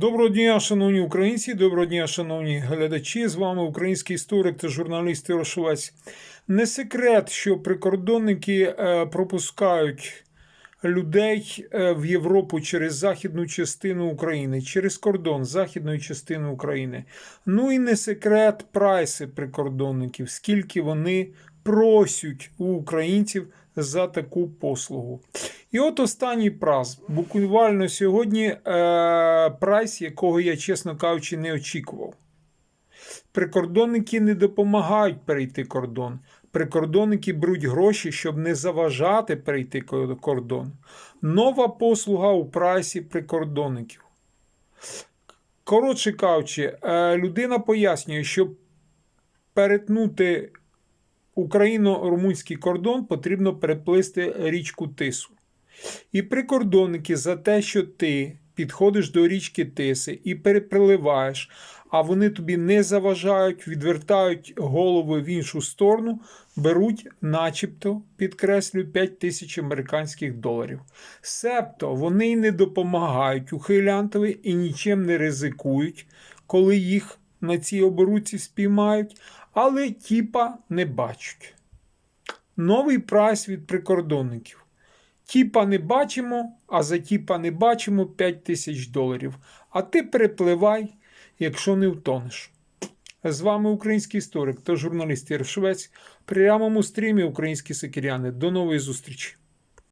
Доброго дня, шановні українці, доброго дня, шановні глядачі. З вами український історик та журналіст Ярошовець. Не секрет, що прикордонники е, пропускають людей е, в Європу через західну частину України, через кордон західної частини України. Ну і не секрет прайси прикордонників, скільки вони просять у українців за таку послугу. І от останній прайс. Буквально сьогодні е, прайс, якого я, чесно кажучи, не очікував. Прикордонники не допомагають перейти кордон. Прикордонники беруть гроші, щоб не заважати перейти ко- кордон. Нова послуга у прайсі прикордонників. Коротше кажучи, е, людина пояснює, що перетнути україно-румунський кордон потрібно переплисти річку Тису. І прикордонники за те, що ти підходиш до річки Тиси і перепливаєш, а вони тобі не заважають, відвертають голови в іншу сторону, беруть, начебто, підкреслюю, 5 тисяч американських доларів. Себто вони й не допомагають ухилянтові і нічим не ризикують, коли їх на цій оборудці спіймають, але тіпа не бачать. Новий прайс від прикордонників. Тіпа не бачимо, а за тіпа не бачимо 5 тисяч доларів. А ти перепливай, якщо не втонеш. З вами український історик та журналіст Єршвець. При прямому стрімі українські сикіряни. До нової зустрічі!